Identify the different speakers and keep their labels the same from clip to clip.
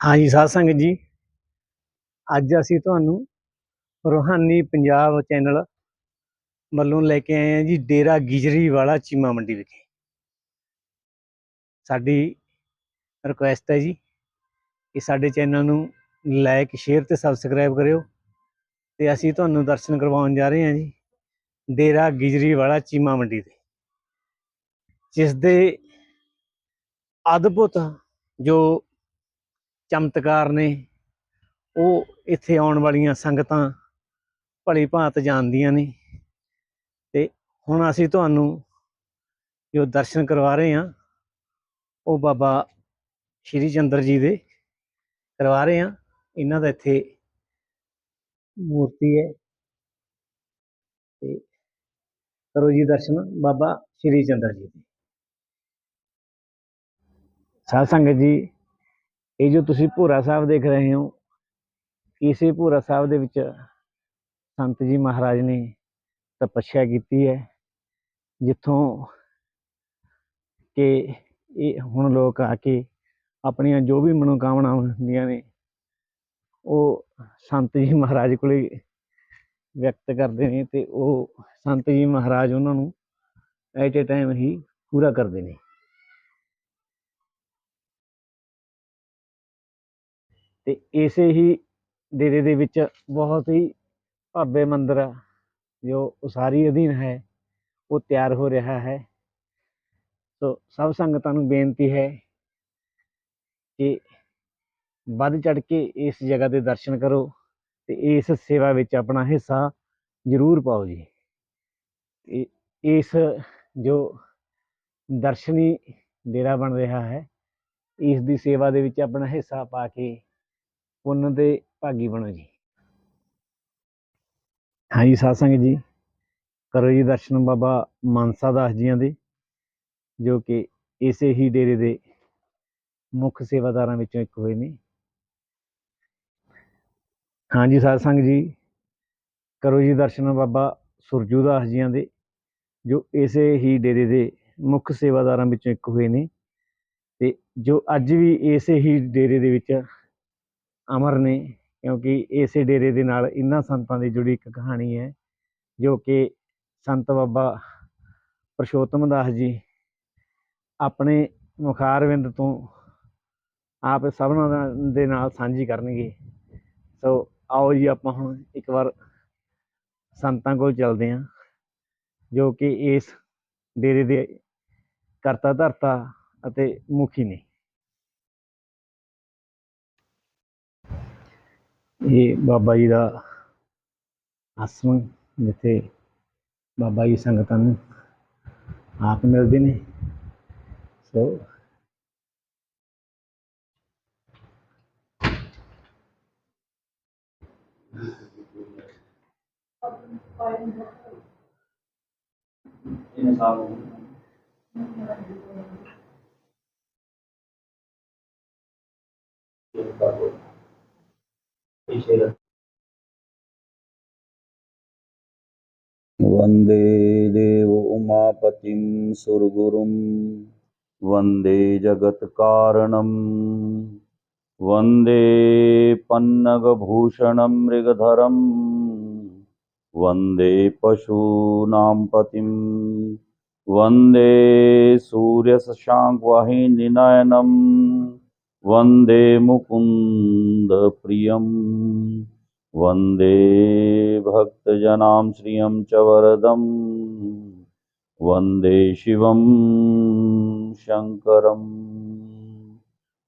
Speaker 1: ਹਾਂਜੀ, ਸਾਧ ਸੰਗਤ ਜੀ। ਅੱਜ ਅਸੀਂ ਤੁਹਾਨੂੰ ਰੂਹਾਨੀ ਪੰਜਾਬ ਚੈਨਲ ਵੱਲੋਂ ਲੈ ਕੇ ਆਏ ਹਾਂ ਜੀ, ਡੇਰਾ ਗਿਜਰੀ ਵਾਲਾ ਚੀਮਾ ਮੰਡੀ ਵਿਖੇ। ਸਾਡੀ ਰਿਕੁਐਸਟ ਹੈ ਜੀ ਕਿ ਸਾਡੇ ਚੈਨਲ ਨੂੰ ਲਾਈਕ ਸ਼ੇਅਰ ਤੇ ਸਬਸਕ੍ਰਾਈਬ ਕਰਿਓ ਤੇ ਅਸੀਂ ਤੁਹਾਨੂੰ ਦਰਸ਼ਨ ਕਰਵਾਉਣ ਜਾ ਰਹੇ ਹਾਂ ਜੀ, ਡੇਰਾ ਗਿਜਰੀ ਵਾਲਾ ਚੀਮਾ ਮੰਡੀ ਦੇ। ਜਿਸ ਦੇ ਅਦਭੁਤ ਜੋ ਚਮਤਕਾਰ ਨੇ। ਉਹ ਇੱਥੇ ਆਉਣ ਵਾਲੀਆਂ ਸੰਗਤਾਂ ਭਲੀ ਭਾਂਤ ਜਾਣਦੀਆਂ ਨੇ। ਤੇ ਹੁਣ ਅਸੀਂ ਤੁਹਾਨੂੰ ਜੋ ਦਰਸ਼ਨ ਕਰਵਾ ਰਹੇ ਹਾਂ, ਉਹ ਬਾਬਾ ਸ਼੍ਰੀ ਚੰਦਰ ਜੀ ਦੇ ਕਰਵਾ ਰਹੇ ਹਾਂ। ਇਹਨਾਂ ਦਾ ਇੱਥੇ ਮੂਰਤੀ ਹੈ। ਤੇ ਕਰੋ ਜੀ ਦਰਸ਼ਨ ਬਾਬਾ ਸ਼੍ਰੀ ਚੰਦਰ ਜੀ ਦੇ। ਸਾਧ ਸੰਗਤ ਜੀ ਇਹ ਜੋ ਤੁਸੀਂ ਭੂਰਾ ਸਾਹਿਬ ਦੇਖ ਰਹੇ ਹੋ, ਇਸੇ ਭੂਰਾ ਸਾਹਿਬ ਦੇ ਵਿੱਚ ਸੰਤ ਜੀ ਮਹਾਰਾਜ ਨੇ ਤਪੱਸਿਆ ਕੀਤੀ ਹੈ, ਜਿੱਥੋਂ ਕਿ ਇਹ ਹੁਣ ਲੋਕ ਆ ਕੇ ਆਪਣੀਆਂ ਜੋ ਵੀ ਮਨੋਕਾਮਨਾਵਾਂ ਹੁੰਦੀਆਂ ਨੇ, ਉਹ ਸੰਤ ਜੀ ਮਹਾਰਾਜ ਕੋਲੇ ਵਿਅਕਤ ਕਰਦੇ ਨੇ ਤੇ ਉਹ ਸੰਤ ਜੀ ਮਹਾਰਾਜ ਉਹਨਾਂ ਨੂੰ ਐਟ ਏ ਟਾਈਮ ਹੀ ਪੂਰਾ ਕਰਦੇ ਨੇ। ਤੇ ਇਸੇ ਹੀ ਡੇਰੇ ਦੇ ਵਿੱਚ ਬਹੁਤ ਹੀ ਭव्य ਮੰਦਿਰ ਜੋ ਉਸਾਰੀ ਅਧੀਨ ਹੈ, ਉਹ ਤਿਆਰ ਹੋ ਰਿਹਾ ਹੈ। ਸੋ ਸਭ ਸੰਗਤਾਂ ਨੂੰ ਬੇਨਤੀ ਹੈ ਕਿ ਵੱਧ ਚੜ ਕੇ ਇਸ ਜਗ੍ਹਾ ਦੇ ਦਰਸ਼ਨ ਕਰੋ ਤੇ ਇਸ ਸੇਵਾ ਵਿੱਚ ਆਪਣਾ ਹਿੱਸਾ ਜ਼ਰੂਰ ਪਾਓ ਜੀ। ਤੇ ਇਸ ਜੋ ਦਰਸ਼ਨੀ ਡੇਰਾ ਬਣ ਰਿਹਾ ਹੈ, ਇਸ ਦੀ ਸੇਵਾ ਦੇ ਵਿੱਚ ਆਪਣਾ ਹਿੱਸਾ ਪਾ ਕੇ ਪੁੰਨ ਦੇ ਭਾਗੀ ਬਣੋ ਜੀ। ਹਾਂਜੀ ਸਾਧ ਸੰਗਤ ਜੀ, ਕਰੋ ਜੀ ਦਰਸ਼ਨ ਬਾਬਾ ਮਾਨਸਾ ਦਾਸ ਜੀਆਂ ਦੇ, ਜੋ ਕਿ ਇਸੇ ਹੀ ਡੇਰੇ ਦੇ ਮੁੱਖ ਸੇਵਾਦਾਰਾਂ ਵਿੱਚੋਂ ਇੱਕ ਹੋਏ ਨੇ। ਹਾਂਜੀ ਸਾਧ ਸੰਗਤ ਜੀ, ਕਰੋ ਜੀ ਦਰਸ਼ਨ ਬਾਬਾ ਸੁਰਜੂ ਦਾਸ ਜੀਆਂ ਦੇ, ਜੋ ਇਸੇ ਹੀ ਡੇਰੇ ਦੇ ਮੁੱਖ ਸੇਵਾਦਾਰਾਂ ਵਿੱਚੋਂ ਇੱਕ ਹੋਏ ਨੇ। ਤੇ ਜੋ ਅੱਜ ਵੀ ਇਸੇ ਹੀ ਡੇਰੇ ਦੇ ਵਿੱਚ ਅਮਰ ਨੇ, ਕਿਉਂਕਿ ਇਸੇ ਡੇਰੇ ਦੇ ਨਾਲ ਇਹਨਾਂ ਸੰਤਾਂ ਦੀ ਜੁੜੀ ਇੱਕ ਕਹਾਣੀ ਹੈ, ਜੋ ਕਿ ਸੰਤ ਬਾਬਾ ਪਰਸ਼ੋਤਮ ਦਾਸ ਜੀ ਆਪਣੇ ਮੁਖਾਰਵਿੰਦ ਤੋਂ ਆਪ ਸਭਨਾਂ ਦੇ ਨਾਲ ਸਾਂਝੀ ਕਰਨਗੇ। ਸੋ ਆਓ ਜੀ, ਆਪਾਂ ਹੁਣ ਇੱਕ ਵਾਰ ਸੰਤਾਂ ਕੋਲ ਚੱਲਦੇ ਹਾਂ, ਜੋ ਕਿ ਇਸ ਡੇਰੇ ਦੇ ਕਰਤਾ ਧਰਤਾ ਅਤੇ ਮੁਖੀ ਨੇ। ਇਹ ਬਾਬਾ ਜੀ ਦਾ ਆਸਣ ਜਿੱਥੇ ਬਾਬਾ ਜੀ ਸੰਗਤਾਂ ਨੂੰ ਆਪ ਮਿਲਦੇ ਨੇ ਸੋ
Speaker 2: वन्दे देव उमापतिं सुरगुरुं वन्दे जगत्कारणं वन्दे पन्नगभूषणं मृगधरं वन्दे पशूनां पतिं वन्दे सूर्यशशाङ्कवाहिनीनयनं वन्दे मुकुन्दप्रियम् वन्दे भक्तजनां श्रियं च वरदं वन्दे शिवं शङ्करम्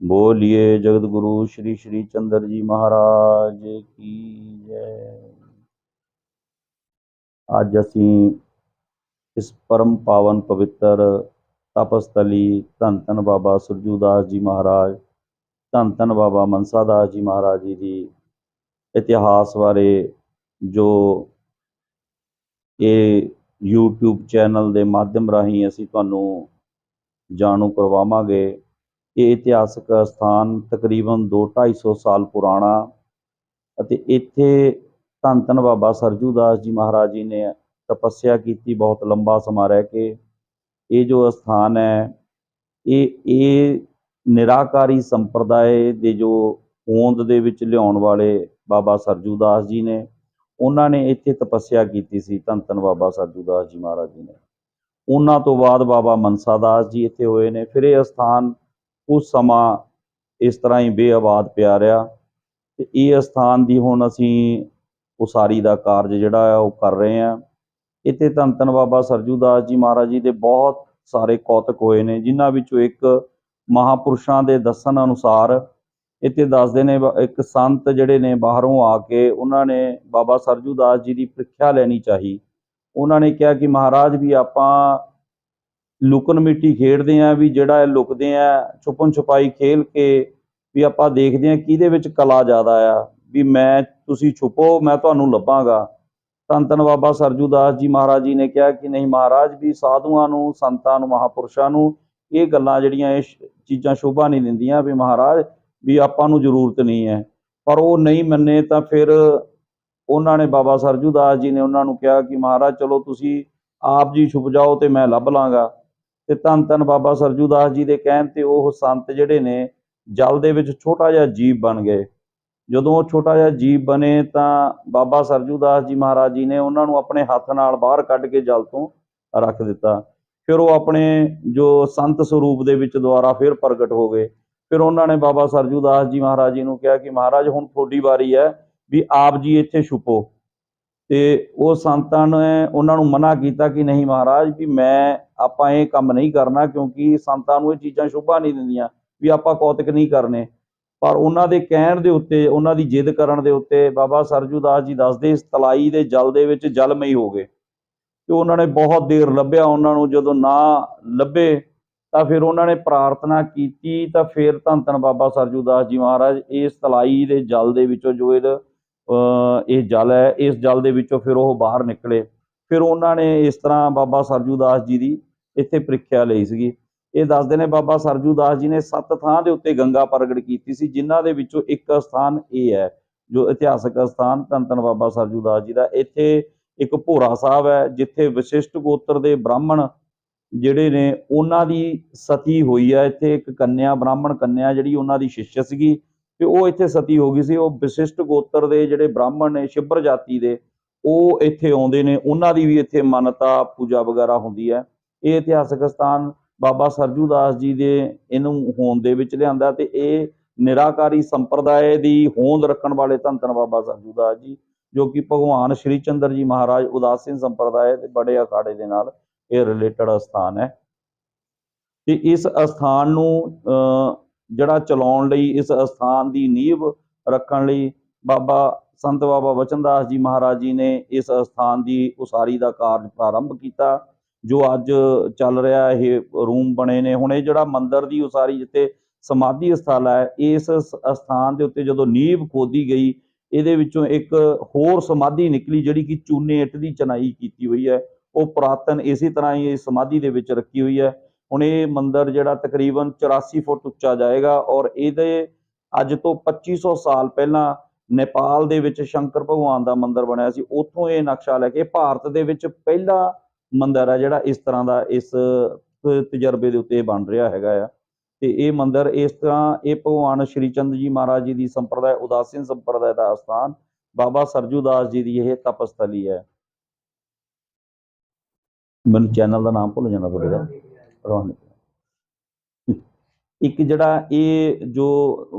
Speaker 2: बोलिए जगतगुरु श्री श्री चंद्र जी महाराज की जय ਅੱਜ ਅਸੀਂ ਇਸ ਪਰਮ ਪਾਵਨ ਪਵਿੱਤਰ ਤਪਸਤਲੀ ਧੰਨ ਧੰਨ ਬਾਬਾ ਸੁਰਜੂਦਾਸ ਜੀ ਮਹਾਰਾਜ ਧੰਨ ਧੰਨ ਬਾਬਾ ਮਨਸਾ ਦਾਸ ਜੀ ਮਹਾਰਾਜ ਜੀ ਦੀ ਇਤਿਹਾਸ ਬਾਰੇ ਜੋ ਇਹ YouTube ਚੈਨਲ ਦੇ ਮਾਧਿਅਮ ਰਾਹੀਂ ਅਸੀਂ ਤੁਹਾਨੂੰ ਜਾਣੂ ਕਰਵਾਵਾਂਗੇ। ਇਹ ਇਤਿਹਾਸਕ ਸਥਾਨ ਤਕਰੀਬਨ 2-250 ਸਾਲ ਪੁਰਾਣਾ ਅਤੇ ਇੱਥੇ ਧੰਨ ਧੰਨ ਬਾਬਾ ਸਰਜੂ ਦਾਸ ਜੀ ਮਹਾਰਾਜ ਜੀ ਨੇ ਤਪੱਸਿਆ ਕੀਤੀ ਬਹੁਤ ਲੰਬਾ ਸਮਾਂ ਰਹਿ ਕੇ। ਇਹ ਜੋ ਸਥਾਨ ਹੈ, ਇਹ ਇਹ ਨਿਰਾਕਾਰੀ ਸੰਪਰਦਾਇ ਦੇ ਜੋ ਹੋਂਦ ਦੇ ਵਿੱਚ ਲਿਆਉਣ ਵਾਲੇ ਬਾਬਾ ਸਰਜੂ ਦਾਸ ਜੀ ਨੇ, ਉਹਨਾਂ ਨੇ ਇੱਥੇ ਤਪੱਸਿਆ ਕੀਤੀ ਸੀ ਧੰਨ ਧੰਨ ਬਾਬਾ ਸਰਜੂ ਦਾਸ ਜੀ ਮਹਾਰਾਜ ਜੀ ਨੇ। ਉਹਨਾਂ ਤੋਂ ਬਾਅਦ ਬਾਬਾ ਮਨਸਾ ਦਾਸ ਜੀ ਇੱਥੇ ਹੋਏ ਨੇ। ਫਿਰ ਇਹ ਅਸਥਾਨ ਕੁਝ ਸਮਾਂ ਇਸ ਤਰ੍ਹਾਂ ਹੀ ਬੇਆਬਾਦ ਪਿਆ ਰਿਹਾ। ਤੇ ਇਹ ਅਸਥਾਨ ਦੀ ਹੁਣ ਅਸੀਂ ਉਸਾਰੀ ਦਾ ਕਾਰਜ ਜਿਹੜਾ ਆ, ਉਹ ਕਰ ਰਹੇ ਹਾਂ। ਇੱਥੇ ਧੰਨ ਧੰਨ ਬਾਬਾ ਸਰਜੂ ਦਾਸ ਜੀ ਮਹਾਰਾਜ ਜੀ ਦੇ ਬਹੁਤ ਸਾਰੇ ਕੌਤਕ ਹੋਏ ਨੇ, ਜਿਨ੍ਹਾਂ ਵਿੱਚੋਂ ਇੱਕ ਮਹਾਪੁਰਸ਼ਾਂ ਦੇ ਦੱਸਣ ਅਨੁਸਾਰ ਇੱਥੇ ਦੱਸਦੇ ਨੇ, ਇੱਕ ਸੰਤ ਜਿਹੜੇ ਨੇ ਬਾਹਰੋਂ ਆ ਕੇ ਉਹਨਾਂ ਨੇ ਬਾਬਾ ਸਰਜੂ ਦਾਸ ਜੀ ਦੀ ਪ੍ਰੀਖਿਆ ਲੈਣੀ ਚਾਹੀ। ਉਹਨਾਂ ਨੇ ਕਿਹਾ ਕਿ ਮਹਾਰਾਜ ਵੀ ਆਪਾਂ ਲੁਕਣ ਮਿੱਟੀ ਖੇਡਦੇ ਆਂ ਵੀ ਜਿਹੜਾ ਇਹ ਲੁਕਦੇ ਆ ਛੁਪਨ ਛੁਪਾਈ ਖੇਲ ਕੇ ਵੀ ਆਪਾਂ ਦੇਖਦੇ ਆਂ ਕਿਹਦੇ ਵਿੱਚ ਕਲਾ ਜ਼ਿਆਦਾ ਆ, ਵੀ ਮੈਂ ਤੁਸੀਂ ਛੁਪੋ, ਮੈਂ ਤੁਹਾਨੂੰ ਲੱਭਾਂਗਾ। ਧੰਨ ਧੰਨ ਬਾਬਾ ਸਰਜੂ ਦਾਸ ਜੀ ਮਹਾਰਾਜ ਜੀ ਨੇ ਕਿਹਾ ਕਿ ਨਹੀਂ ਮਹਾਰਾਜ ਵੀ ਸਾਧੂਆਂ ਨੂੰ, ਸੰਤਾਂ ਨੂੰ, ਮਹਾਪੁਰਸ਼ਾਂ ਨੂੰ ਇਹ ਗੱਲਾਂ ਜਿਹੜੀਆਂ ਇਹ ਚੀਜ਼ਾਂ ਸ਼ੋਭਾ ਨਹੀਂ ਦਿੰਦੀਆਂ ਵੀ ਮਹਾਰਾਜ ਵੀ ਆਪਾਂ ਨੂੰ ਜ਼ਰੂਰਤ ਨਹੀਂ ਹੈ। ਪਰ ਉਹ ਨਹੀਂ ਮੰਨੇ ਤਾਂ ਫਿਰ ਉਹਨਾਂ ਨੇ ਬਾਬਾ ਸਰਜੂ ਦਾਸ ਜੀ ਨੇ ਉਹਨਾਂ ਨੂੰ ਕਿਹਾ ਕਿ ਮਹਾਰਾਜ ਚਲੋ ਤੁਸੀਂ ਆਪ ਜੀ ਛੁਪ ਜਾਓ ਤੇ ਮੈਂ ਲੱਭ ਲਾਂਗਾ। ਤੇ ਧੰਨ ਧੰਨ ਬਾਬਾ ਸਰਜੂ ਦਾਸ ਜੀ ਦੇ ਕਹਿਣ ਤੇ ਉਹ ਸੰਤ ਜਿਹੜੇ ਨੇ ਜਲ ਦੇ ਵਿੱਚ ਛੋਟਾ ਜਿਹਾ ਜੀਵ ਬਣ ਗਏ। ਜਦੋਂ ਉਹ ਛੋਟਾ ਜਿਹਾ ਜੀਵ ਬਣੇ ਤਾਂ ਬਾਬਾ ਸਰਜੂ ਦਾਸ ਜੀ ਮਹਾਰਾਜ ਜੀ ਨੇ ਉਹਨਾਂ ਨੂੰ ਆਪਣੇ ਹੱਥ ਨਾਲ ਬਾਹਰ ਕੱਢ ਕੇ ਜਲ ਤੋਂ ਰੱਖ ਦਿੱਤਾ। ਫਿਰ ਉਹ ਆਪਣੇ ਜੋ ਸੰਤ ਸਰੂਪ ਦੇ ਵਿੱਚ ਦੁਆਰਾ ਫਿਰ ਪ੍ਰਗਟ ਹੋ ਗਏ। ਫਿਰ ਉਹਨਾਂ ਨੇ ਬਾਬਾ ਸਰਜੂ ਦਾਸ ਜੀ ਮਹਾਰਾਜ ਜੀ ਨੂੰ ਕਿਹਾ ਕਿ ਮਹਾਰਾਜ, ਹੁਣ ਤੁਹਾਡੀ ਵਾਰੀ ਹੈ ਵੀ ਆਪ ਜੀ ਇੱਥੇ ਛੁਪੋ। ਤੇ ਉਹ ਸੰਤਾਂ ਨੇ ਉਹਨਾਂ ਨੂੰ ਮਨਾ ਕੀਤਾ ਕਿ ਨਹੀਂ ਮਹਾਰਾਜ, ਵੀ ਮੈਂ, ਆਪਾਂ ਇਹ ਕੰਮ ਨਹੀਂ ਕਰਨਾ ਕਿਉਂਕਿ ਸੰਤਾਂ ਨੂੰ ਇਹ ਚੀਜ਼ਾਂ ਸ਼ੁਭਾ ਨਹੀਂ ਦਿੰਦੀਆਂ ਵੀ ਆਪਾਂ ਕੌਤਕ ਨਹੀਂ ਕਰਨੇ। ਪਰ ਉਹਨਾਂ ਦੇ ਕਹਿਣ ਦੇ ਉੱਤੇ, ਉਹਨਾਂ ਦੀ ਜਿੱਦ ਕਰਨ ਦੇ ਉੱਤੇ ਬਾਬਾ ਸਰਜੂ ਦਾਸ ਜੀ ਦੱਸਦੇ, ਇਸ ਤਲਾਈ ਦੇ ਜਲ ਦੇ ਵਿੱਚ ਜਲਮਈ ਹੋ ਗਏ। ਤੇ ਉਹਨਾਂ ਨੇ ਬਹੁਤ ਦੇਰ ਲੱਭਿਆ, ਉਹਨਾਂ ਨੂੰ ਜਦੋਂ ਨਾ ਲੱਭੇ ਤਾਂ ਫਿਰ ਉਹਨਾਂ ਨੇ ਪ੍ਰਾਰਥਨਾ ਕੀਤੀ ਤਾਂ ਫਿਰ ਧੰਨ ਧੰਨ ਬਾਬਾ ਸਰਜੂ ਦਾਸ ਜੀ ਮਹਾਰਾਜ ਇਸ ਤਲਾਈ ਦੇ ਜਲ ਦੇ ਵਿੱਚੋਂ ਜੋ ਇਹ ਇਹ ਜਲ ਹੈ, ਇਸ ਜਲ ਦੇ ਵਿੱਚੋਂ ਫਿਰ ਉਹ ਬਾਹਰ ਨਿਕਲੇ। ਫਿਰ ਉਹਨਾਂ ਨੇ ਇਸ ਤਰ੍ਹਾਂ ਬਾਬਾ ਸਰਜੂ ਦਾਸ ਜੀ ਦੀ ਇੱਥੇ ਪ੍ਰੀਖਿਆ ਲਈ ਸੀਗੀ। ਇਹ ਦੱਸਦੇ ਨੇ ਬਾਬਾ ਸਰਜੂ ਦਾਸ ਜੀ ਨੇ ਸੱਤ ਥਾਂ ਦੇ ਉੱਤੇ ਗੰਗਾ ਪ੍ਰਗਟ ਕੀਤੀ ਸੀ, ਜਿਨ੍ਹਾਂ ਦੇ ਵਿੱਚੋਂ ਇੱਕ ਸਥਾਨ ਇਹ ਹੈ, ਜੋ ਇਤਿਹਾਸਕ ਸਥਾਨ ਧੰਨ ਧੰਨ ਬਾਬਾ ਸਰਜੂ ਦਾਸ ਜੀ ਦਾ। ਇੱਥੇ ਇੱਕ ਭੋਰਾ ਸਾਹਿਬ ਹੈ, ਜਿੱਥੇ ਵਿਸ਼ਿਸ਼ਟ ਗੋਤਰ ਦੇ ਬ੍ਰਾਹਮਣ ਜਿਹੜੇ ਨੇ, ਉਹਨਾਂ ਦੀ ਸਤੀ ਹੋਈ ਹੈ। ਇੱਥੇ ਇੱਕ ਕੰਨਿਆ, ਬ੍ਰਾਹਮਣ ਕੰਨਿਆ ਜਿਹੜੀ ਉਹਨਾਂ ਦੀ ਸ਼ਿਸ਼ਯ ਸੀਗੀ ਤੇ ਉਹ ਇੱਥੇ ਸਤੀ ਹੋ ਗਈ ਸੀ। ਉਹ ਵਿਸ਼ਿਸ਼ਟ ਗੋਤਰ ਦੇ ਜਿਹੜੇ ਬ੍ਰਾਹਮਣ ਨੇ, ਸ਼ਿਬਰ ਜਾਤੀ ਦੇ, ਉਹ ਇੱਥੇ ਆਉਂਦੇ ਨੇ। ਉਹਨਾਂ ਦੀ ਵੀ ਇੱਥੇ ਮਾਨਤਾ, ਪੂਜਾ ਵਗੈਰਾ ਹੁੰਦੀ ਹੈ। ਇਹ ਇਤਿਹਾਸਕ ਸਥਾਨ ਬਾਬਾ ਸਰਜੂ ਦਾਸ ਜੀ ਦੇ ਇਹਨੂੰ ਹੋਂਦ ਦੇ ਵਿੱਚ ਲਿਆਂਦਾ ਤੇ ਇਹ ਨਿਰਾਕਾਰੀ ਸੰਪਰਦਾਇ ਦੀ ਹੋਂਦ ਰੱਖਣ ਵਾਲੇ ਧੰਨ ਧੰਨ ਬਾਬਾ ਸਰਜੂ ਦਾਸ ਜੀ। ਜੋ ਕਿ ਭਗਵਾਨ ਸ਼੍ਰੀ ਚੰਦਰ ਜੀ ਮਹਾਰਾਜ ਉਦਾਸੀਨ ਸੰਪਰਦਾਇ ਦੇ ਬੜੇ ਅਖਾੜੇ ਦੇ ਨਾਲ ਇਹ ਰਿਲੇਟਡ ਸਥਾਨ ਹੈ। ਤੇ ਇਸ ਅਸਥਾਨ ਨੂੰ ਅਹ, ਜਿਹੜਾ ਚਲਾਉਣ ਲਈ ਇਸ ਅਸਥਾਨ ਦੀ ਨੀਂਹ ਰੱਖਣ ਲਈ ਬਾਬਾ ਸੰਤ ਬਾਬਾ ਵਚਨਦਾਸ ਜੀ ਮਹਾਰਾਜ ਜੀ ਨੇ ਇਸ ਅਸਥਾਨ ਦੀ ਉਸਾਰੀ ਦਾ ਕਾਰਜ ਪ੍ਰਾਰੰਭ ਕੀਤਾ ਜੋ ਅੱਜ ਚੱਲ ਰਿਹਾ ਇਹ ਰੂਮ ਬਣੇ ਨੇ। ਹੁਣ ਇਹ ਜਿਹੜਾ ਮੰਦਿਰ ਦੀ ਉਸਾਰੀ ਜਿੱਥੇ ਸਮਾਧੀ ਸਥਲ ਹੈ ਇਸ ਸ- ਅਸਥਾਨ ਦੇ ਉੱਤੇ ਜਦੋਂ ਨੀਂਹ ਖੋਦੀ ਗਈ ਇਹਦੇ ਵਿੱਚੋਂ ਇੱਕ ਹੋਰ ਸਮਾਧੀ ਨਿਕਲੀ ਜਿਹੜੀ ਕਿ ਚੂਨੇ ਇੱਟ ਦੀ ਚਨਾਈ ਕੀਤੀ ਹੋਈ ਹੈ। ਉਹ ਪੁਰਾਤਨ ਇਸੇ ਤਰ੍ਹਾਂ ਹੀ ਇਸ ਸਮਾਧੀ ਦੇ ਵਿੱਚ ਰੱਖੀ ਹੋਈ ਹੈ। ਹੁਣ ਇਹ ਮੰਦਿਰ ਜਿਹੜਾ ਤਕਰੀਬਨ 84 ਫੁੱਟ ਉੱਚਾ ਜਾਏਗਾ ਔਰ ਇਹਦੇ ਅੱਜ ਤੋਂ 2500 ਸਾਲ ਪਹਿਲਾਂ ਨੇਪਾਲ ਦੇ ਵਿੱਚ ਸ਼ੰਕਰ ਭਗਵਾਨ ਦਾ ਮੰਦਿਰ ਬਣਿਆ ਸੀ। ਉੱਥੋਂ ਇਹ ਨਕਸ਼ਾ ਲੈ ਕੇ ਭਾਰਤ ਦੇ ਵਿੱਚ ਪਹਿਲਾ ਮੰਦਿਰ ਹੈ ਜਿਹੜਾ ਇਸ ਤਰ੍ਹਾਂ ਦਾ ਇਸ ਤਜਰਬੇ ਦੇ ਉੱਤੇ ਬਣ ਰਿਹਾ ਹੈਗਾ ਆ। ਤੇ ਇਹ ਮੰਦਿਰ ਇਸ ਤਰ੍ਹਾਂ ਇਹ ਭਗਵਾਨ ਸ਼੍ਰੀ ਚੰਦ ਜੀ ਮਹਾਰਾਜ ਜੀ ਦੀ ਸੰਪਰਦਾਇ, ਉਦਾਸੀਨ ਸੰਪਰਦਾਇ ਦਾ ਸਥਾਨ ਬਾਬਾ ਸਰਜੂ ਦਾਸ ਜੀ ਦੀ ਇਹ ਤਪਸਥਲੀ ਹੈ। ਮੈਨੂੰ ਚੈਨਲ ਦਾ ਨਾਮ ਭੁੱਲ ਜਾਂਦਾ ਤੁਹਾਡੇ। ਰੋਹਨ ਇੱਕ ਜਿਹੜਾ ਇਹ ਜੋ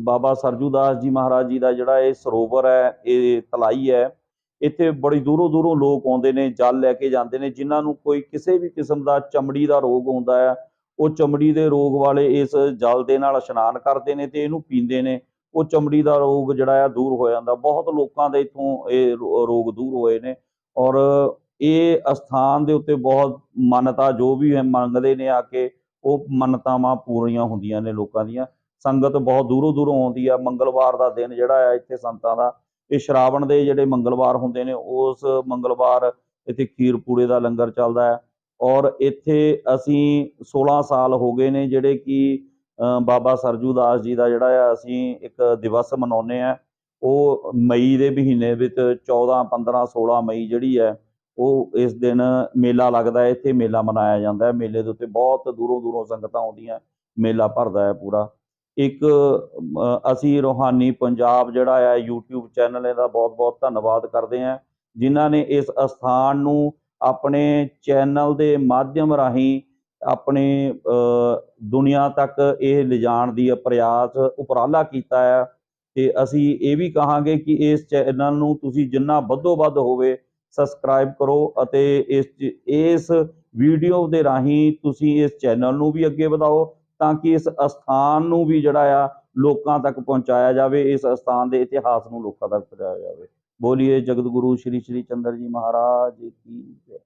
Speaker 2: ਬਾਬਾ ਸਰਜੂ ਦਾਸ ਜੀ ਮਹਾਰਾਜ ਜੀ ਦਾ ਜਿਹੜਾ ਇਹ ਸਰੋਵਰ ਹੈ, ਇਹ ਤਲਾਈ ਹੈ, ਇੱਥੇ ਬੜੀ ਦੂਰੋਂ ਦੂਰੋਂ ਲੋਕ ਆਉਂਦੇ ਨੇ, ਜਲ ਲੈ ਕੇ ਜਾਂਦੇ ਨੇ, ਜਿਨ੍ਹਾਂ ਨੂੰ ਕੋਈ ਕਿਸੇ ਵੀ ਕਿਸਮ ਦਾ ਚਮੜੀ ਦਾ ਰੋਗ ਹੁੰਦਾ ਹੈ ਉਹ ਚਮੜੀ ਦੇ ਰੋਗ ਵਾਲੇ ਇਸ ਜਲ ਦੇ ਨਾਲ ਇਸ਼ਨਾਨ ਕਰਦੇ ਨੇ ਤੇ ਇਹਨੂੰ ਪੀਂਦੇ ਨੇ। ਉਹ ਚਮੜੀ ਦਾ ਰੋਗ ਜਿਹੜਾ ਆ ਦੂਰ ਹੋ ਜਾਂਦਾ। ਬਹੁਤ ਲੋਕਾਂ ਦੇ ਇਥੋਂ ਇਹ ਰੋ- ਰੋਗ ਦੂਰ ਹੋਏ ਨੇ ਔਰ ਇਹ ਅਸਥਾਨ ਦੇ ਉੱਤੇ ਬਹੁਤ ਮਾਨਤਾ ਜੋ ਵੀ ਮੰਗਦੇ ਨੇ ਆ ਕੇ ਉਹ ਮੰਨਤਾਵਾਂ ਪੂਰੀਆਂ ਹੁੰਦੀਆਂ ਨੇ ਲੋਕਾਂ ਦੀਆਂ। ਸੰਗਤ ਬਹੁਤ ਦੂਰੋਂ ਦੂਰੋਂ ਆਉਂਦੀ ਆ। ਮੰਗਲਵਾਰ ਦਾ ਦਿਨ ਜਿਹੜਾ ਆ ਇੱਥੇ ਸੰਤਾਂ ਦਾ, ਇਹ ਸ਼ਰਾਵਣ ਦੇ ਜਿਹੜੇ ਮੰਗਲਵਾਰ ਹੁੰਦੇ ਨੇ, ਉਸ ਮੰਗਲਵਾਰ ਇੱਥੇ ਖੀਰ ਪੂੜੇ ਦਾ ਲੰਗਰ ਚੱਲਦਾ ਹੈ ਔਰ ਇੱਥੇ ਅਸੀਂ 16 ਸਾਲ ਹੋ ਗਏ ਨੇ ਜਿਹੜੇ ਕਿ ਬਾਬਾ ਸਰਜੂ ਦਾਸ ਜੀ ਦਾ ਜਿਹੜਾ ਆ, ਅਸੀਂ ਇੱਕ ਦਿਵਸ ਮਨਾਉਂਦੇ ਆ ਉਹ ਮਈ ਦੇ ਮਹੀਨੇ ਵਿੱਚ 14 15 16 ਮਈ ਜਿਹੜੀ ਹੈ, ਉਹ ਇਸ ਦਿਨ ਮੇਲਾ ਲੱਗਦਾ ਹੈ। ਇੱਥੇ ਮੇਲਾ ਮਨਾਇਆ ਜਾਂਦਾ ਹੈ। ਮੇਲੇ ਦੇ ਉੱਤੇ ਬਹੁਤ ਦੂਰੋਂ ਦੂਰੋਂ ਸੰਗਤਾਂ ਆਉਂਦੀਆਂ, ਮੇਲਾ ਭਰਦਾ ਹੈ ਪੂਰਾ। ਇੱਕ ਅਸੀਂ ਰੋਹਾਨੀ ਪੰਜਾਬ ਜਿਹੜਾ ਆ, YouTube ਚੈਨਲ ਇਹਦਾ ਬਹੁਤ-ਬਹੁਤ ਧੰਨਵਾਦ ਕਰਦੇ ਹਾਂ, ਜਿਨ੍ਹਾਂ ਨੇ ਇਸ ਅਸਥਾਨ ਨੂੰ ਆਪਣੇ ਚੈਨਲ ਦੇ ਮਾਧਿਅਮ ਰਾਹੀਂ ਆਪਣੇ ਦੁਨੀਆ ਤੱਕ ਇਹ ਲਿਜਾਣ ਦੀ ਪ੍ਰਯਾਸ ਉਪਰਾਲਾ ਕੀਤਾ ਹੈ। ਤੇ ਅਸੀਂ ਇਹ ਵੀ ਕਹਾਂਗੇ ਕਿ ਇਸ ਚੈਨਲ ਨੂੰ ਤੁਸੀਂ ਜਿੰਨਾ ਵੱਧੋ ਵੱਧ ਹੋਵੇ ਸਬਸਕ੍ਰਾਈਬ ਕਰੋ ਅਤੇ ਇਸ ਇਸ ਵੀਡੀਓ ਦੇ ਰਾਹੀਂ ਤੁਸੀਂ ਇਸ ਚੈਨਲ ਨੂੰ ਵੀ ਅੱਗੇ ਵਧਾਓ ਤਾਂ ਕਿ ਇਸ ਅਸਥਾਨ ਨੂੰ ਵੀ ਜਿਹੜਾ ਆ ਲੋਕਾਂ ਤੱਕ ਪਹੁੰਚਾਇਆ ਜਾਵੇ, ਇਸ ਅਸਥਾਨ ਦੇ ਇਤਿਹਾਸ ਨੂੰ ਲੋਕਾਂ ਤੱਕ ਪਹੁੰਚਾਇਆ ਜਾਵੇ। ਬੋਲੀਏ ਜਗਤ ਗੁਰੂ ਸ਼੍ਰੀ ਸ਼੍ਰੀ ਚੰਦਰ ਜੀ ਮਹਾਰਾਜ ਕੀ ਜੈ।